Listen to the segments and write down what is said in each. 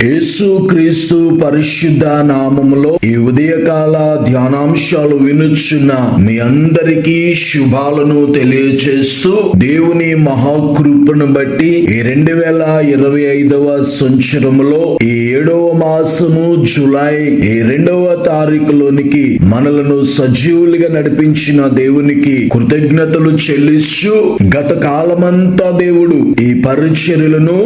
యేసుక్రీస్తు పరిశుద్ధ నామములో ఈ ఉదయకాల ధ్యానాంశాలు వినుచున్న మీ అందరికీ శుభాలను తెలియచేస్తూ దేవుని మహాకృపను బట్టి ఈ రెండు వేల ఇరవై ఐదవ సంవత్సరంలో ఈ ఏడవ మాసము జులై ఈ రెండవ తారీఖులోనికి మనలను సజీవులుగా నడిపించిన దేవునికి కృతజ్ఞతలు చెల్లిస్తూ గత కాలమంతా దేవుడు ఈ పరిచర్యలను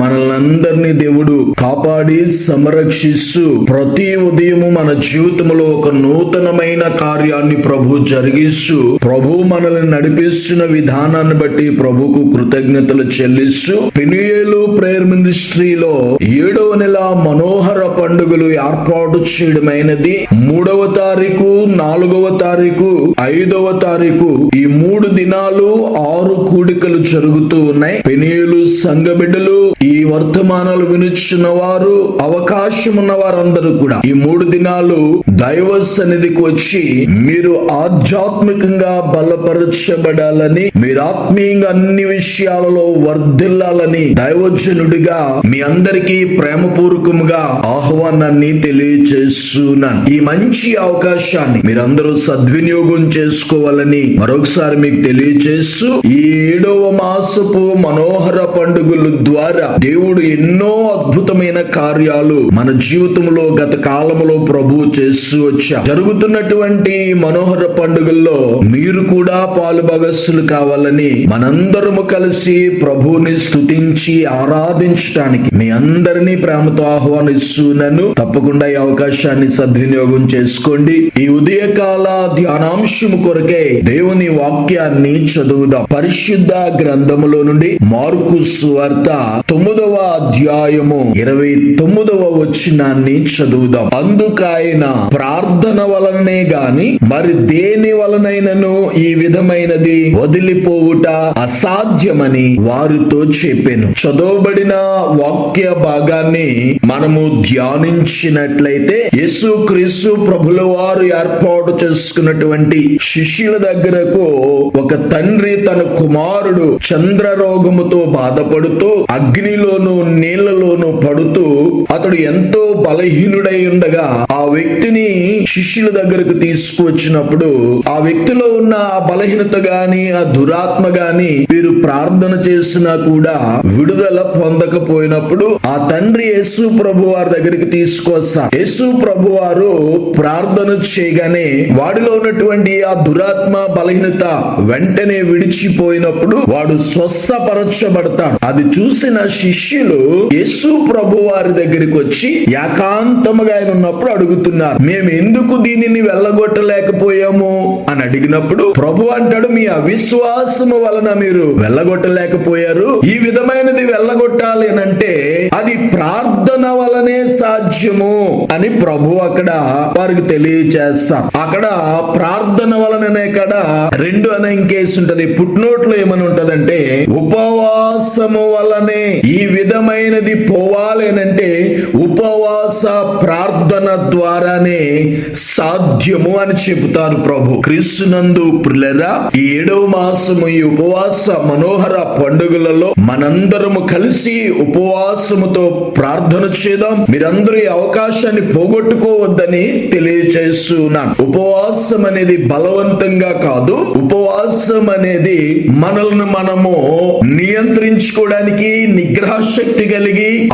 మనలందరినీ దేవుడు కాపాడి సంరక్షిస్తూ ప్రతి ఉదయము మన జీవితంలో ఒక నూతనమైన కార్యాన్ని ప్రభు జరిగిస్తూ ప్రభు మనల్ని నడిపిస్తున్న విధానాన్ని బట్టి ప్రభుకు కృతజ్ఞతలు చెల్లిస్తూ పినియేలు ప్రేయర్ మినిస్ట్రీలో ఏడవ నెల మనోహర పండుగలు ఏర్పాటు చేయడమైనది. మూడవ తారీఖు నాలుగవ తారీఖు ఐదవ తారీఖు ఈ మూడు దినాలు ఆరు కూడికలు జరుగుతూ ఉన్నాయి. పెనియలు సంఘ బిడ్డలు ఈ వర్తమానాలు వినుచున్న వారు అవకాశం ఉన్న వారందరూ కూడా. ఈ మూడు దినాలు దైవ సన్నిధికి వచ్చి మీరు ఆధ్యాత్మికంగా బలపరచబడాలని మీరు ఆత్మీయంగా అన్ని విషయాలలో వర్ధిల్లాలని దైవజనుడిగా మీ అందరికీ ప్రేమపూర్వకముగా ఆహ్వానాన్ని తెలియచేస్తున్నాను. ఈ మంచి అవకాశాన్ని మీరందరూ సద్వినియోగం చేసుకోవాలని మరొకసారి మీకు తెలియచేస్తూ ఈ ఏడవ మాసపు మనోహర పండుగల ద్వారా దేవుడు ఎన్నో అద్భుతమైన కార్యాలు మన జీవితంలో గత కాలంలో ప్రభు చేస్తూ వచ్చా. జరుగుతున్నటువంటి మనోహర పండుగల్లో మీరు కూడా పాలు భాగస్సులు కావాలని మనందరము కలిసి ప్రభుని స్తుతించి ఆరాధించటానికి మీ అందరినీ ప్రేమతో ఆహ్వానిస్తున్నాను. తప్పకుండా ఈ అవకాశాన్ని సద్వినియోగం చేసుకోండి. ఈ ఉదయకాల ధ్యానాంశము కొరకే దేవుని వాక్యాన్ని చదువుదాం. పరిశుద్ధ గ్రంథములో నుండి మార్కు సువార్త తొమ్మిదవ అధ్యాయము ఇరవై తొమ్మిదవ వచ్చినాన్ని చదువుదాం. అందుకాయన ప్రార్థన వలననే గాని మరి దేని వలనైనను ఈ విధమైనది వదిలిపోవుట అసాధ్యమని వారితో చెప్పాను. చదవబడిన వాక్య భాగాన్ని మనము ధ్యానించినట్లయితే యేసు క్రీస్తు ప్రభుల వారు ఏర్పాటు చేసుకున్నటువంటి శిష్యుల దగ్గరకు ఒక తండ్రి తన కుమారుడు చంద్ర రోగముతో బాధపడుతూ అగ్నిలోను నీళ్ళలోను పడుతూ అతడు ఎంతో బలహీనుడై ఉండగా ఆ వ్యక్తిని శిష్యుల దగ్గరకు తీసుకువచ్చినప్పుడు ఆ వ్యక్తిలో ఉన్న ఆ బలహీనత గాని ఆ దురాత్మ గాని వీరు ప్రార్థన చేసినా కూడా విడుదల పొందకపోయినప్పుడు ఆ తండ్రి యేసు ప్రభు వారి దగ్గరికి తీసుకొస్తా యేసు ప్రభు వారు ప్రార్థన చేయగానే వాడిలో ఉన్నటువంటి ఆ దురాత్మ బలహీనత వెంటనే విడిచిపోయినప్పుడు వాడు స్వస్థపరచబడతాడు. అది చూసిన శిష్యులు యేసు ప్రభు వారి దగ్గరికి వచ్చి ఏకాంతముగా ఆయన ఉన్నప్పుడు అడుగుతున్నారు మేము ఎందుకు దీనిని వెళ్ళగొట్టలేకపోయాము? అని అడిగినప్పుడు ప్రభు అంటాడు మీ అవిశ్వాసము వలన మీరు వెళ్ళగొట్టలేకపోయారు. ఈ విధమైనది వెళ్ళగొట్టాలి అని అంటే అది ప్రార్థన వలనే సాధ్యము అని ప్రభు అక్కడ వారికి తెలియచేస్తారు. అక్కడ ప్రార్థన వలననే కాడ రెండు అనే ఇంకేసి ఉంటది. పుట్నోట్లో ఏమని ఉంటదంటే ఉపవాసము వలనే ఈ విధమైనది పోవాలి అని అంటే ఉపవాస ప్రార్థన ద్వారానే సాధ్యము అని చెబుతారు ప్రభు. క్రీస్తునందు ప్రిలరా ఈ ఏడవ మాసము ఈ ఉపవాస మనోహర పండుగలలో మనందరము కలిసి ఉపవాసముతో ప్రార్థన చేద్దాం. మీరందరూ ఈ అవకాశాన్ని పోగొట్టుకోవద్దని తెలియచేస్తున్నాను. ఉపవాసం అనేది బలవంతంగా కాదు. ఉపవాసం అనేది మనల్ని మనము నియంత్రించుకోవడానికి నిగ్రహ శక్తి కలిగి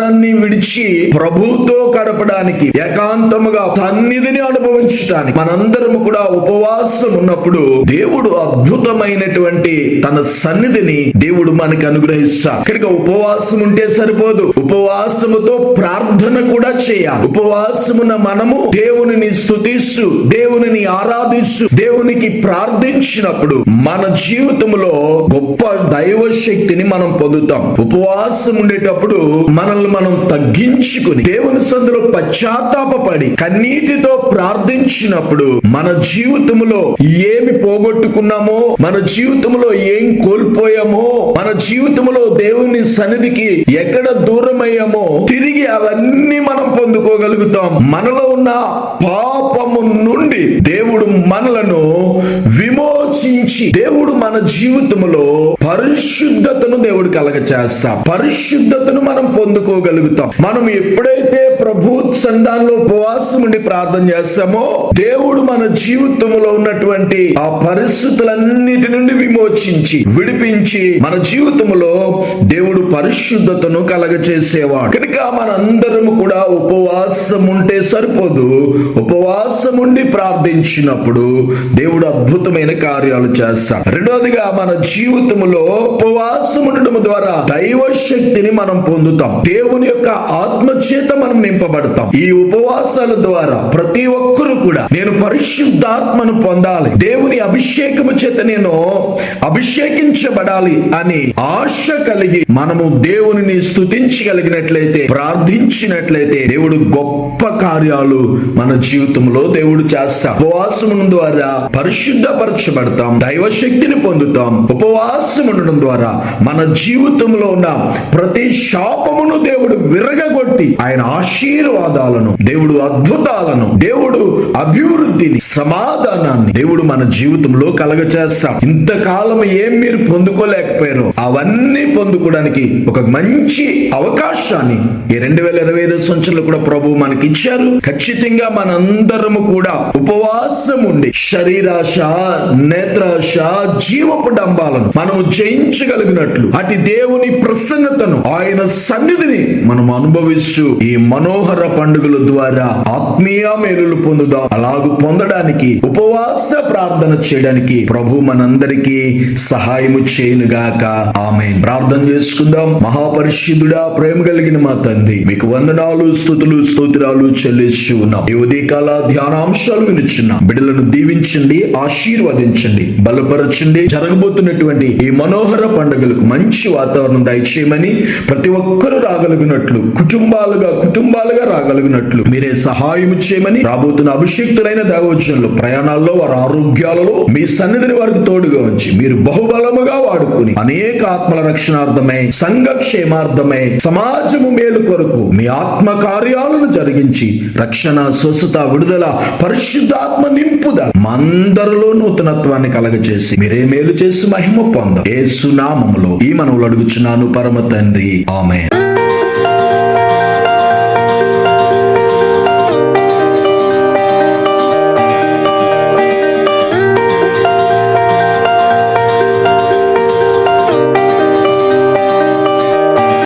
ఆహారాన్ని విడిచి ప్రభుతో గడపడానికి ఏకాంతముగా సన్నిధిని అనుభవించడానికి మనందరం కూడా ఉపవాసం ఉన్నప్పుడు దేవుడు అద్భుతమైనటువంటి తన సన్నిధిని దేవుడు మనకు అనుగ్రహిస్తా ఇక్కడికి ఉపవాసం ఉంటే సరిపోదు. ఉపవాసముతో ప్రార్థన కూడా చేయాలి. ఉపవాసమున మనము దేవునిని స్థుతిస్తు దేవునిని ఆరాధిస్తూ దేవునికి ప్రార్థించినప్పుడు మన జీవితంలో గొప్ప దైవ శక్తిని మనం పొందుతాం. ఉపవాసం ఉండేటప్పుడు మనల్ని మనం తగ్గించుకుని దేవుని సందులో పశ్చాత్తాపడి కన్నీటితో ప్రార్థించినప్పుడు మన జీవితంలో ఏమి పోగొట్టుకున్నామో మన జీవితంలో ఏం కోల్పోయామో మన జీవితంలో దేవుని సన్నిధికి ఎక్కడ దూరమయ్యామో తిరిగి అవన్నీ మనం పొందుకోగలుగుతాం. మనలో ఉన్న పాపము నుండి దేవుడు మనలను విమో ఆలోచించి దేవుడు మన జీవితంలో పరిశుద్ధతను దేవుడు కలగ చేస్తాం పరిశుద్ధతను మనం పొందుకోగలుగుతాం. మనం ఎప్పుడైతే ప్రభు సంధానంలో ఉపవాసం ఉండి ప్రార్థన చేస్తామో దేవుడు మన జీవితంలో ఉన్నటువంటి ఆ పరిస్థితులన్నిటి నుండి విమోచించి విడిపించి మన జీవితంలో దేవుడు పరిశుద్ధతను కలగ చేసేవాడు కనుక మనందరం కూడా ఉపవాసం ఉంటే సరిపోదు. ఉపవాసం ఉండి ప్రార్థించినప్పుడు దేవుడు అద్భుతమైన కార్యాలు చేస్తాం. రెండోదిగా మన జీవితంలో ఉపవాసం ఉండడం ద్వారా దైవ శక్తిని మనం పొందుతాం. దేవుని యొక్క ఆత్మ చేత మనం నింపబడతాం. ఈ ఉపవాసాల ద్వారా ప్రతి ఒక్కరు కూడా నేను పరిశుద్ధాత్మను పొందాలి. దేవుని అభిషేకము చేత నేను అభిషేకించబడాలి అని ఆశ కలిగి మనము దేవుని స్థుతించగలిగినట్లయితే ప్రార్థించినట్లయితే దేవుడు గొప్ప కార్యాలు మన జీవితంలో దేవుడు చేస్తా ఉపవాసం ద్వారా పరిశుద్ధపరచబడతాం. దైవ శక్తిని పొందుతాం. ఉపవాసం ఉండడం ద్వారా మన జీవితంలో ఉన్న ప్రతి శాపమును దేవుడు విరగగొట్టి ఆయన ఆశీర్వాదాలను దేవుడు అద్భుతాలను దేవుడు అభివృద్ధిని సమాధానాన్ని దేవుడు మన జీవితంలో కలగచేస్తాం. ఇంతకాలం ఏం మీరు పొందుకోలేకపోయారో అవన్నీ పొందుకోవడానికి ఒక మంచి అవకాశాన్ని ఈ రెండు వేల ఇరవై ఐదు సంవత్సరంలో కూడా ప్రభు మనకి ఇచ్చారు ఖచ్చితంగా మనందరము కూడా ఉపవాసం ఉండి శరీరాశ నేత్రాశ జీవపు డంబాలను మనము జయించగలిగినట్లు. అటు దేవుని ప్రసన్నతను ఆయన సన్నిధిని మనం అనుభవిస్తూ ఈ మనోహర పండుగల ద్వారా ఆత్మీయ మేలులు పొందుదాం. అలాగూ పొందడానికి ఉపవాస ప్రార్థన చేయడానికి ప్రభు మనందరికీ సహాయము చేయనుగాక. ఆమె ప్రార్థన చేసుకుందాం. మహాపరిశుద్ధుడా ప్రేమ కలిగిన మా తండ్రి మీకు వందనాలు స్థుతులు స్తోత్రాలు చెల్లిస్తూ ఉన్నాం. ఈ ఉదయకాల ధ్యానాంశాలు వినిచున్నాం. బిడ్డలను దీవించండి ఆశీర్వదించండి. బలపరచండి. జరగబోతున్నటువంటి ఈ మనోహర పండుగలకు మంచి వాతావరణం దయచేయమని ప్రతి ఒక్కరూ రాగలిగినట్లు కుటుంబాలుగా కుటుంబాలుగా రాగలిగినట్లు మీరే సహాయం చేయమని రాబోతున్న అభిషేక్తులైన దేవోచనలు ప్రయాణాల్లో వారి ఆరోగ్యాలలో మీ సన్నిధిని వారికి తోడుగా ఉంచి మీరు బహుబలముగా వాడుకుని అనేక ఆత్మల రక్షణార్థమై సంఘ క్షేమార్థమై సమాజము మేలు కొరకు మీ ఆత్మ కార్యాలను జరిగించి రక్షణ స్వస్థత విడుదల పరిశుద్ధాత్మ నింపుదల మందరిలో నూతనత్వాన్ని కలగచేసి మీరే మేలు చేసి మహిమ పొంద. ఏ సునామములో ఈ మనవులు అడుగుచున్నాను పరమ తండ్రి. ఆమె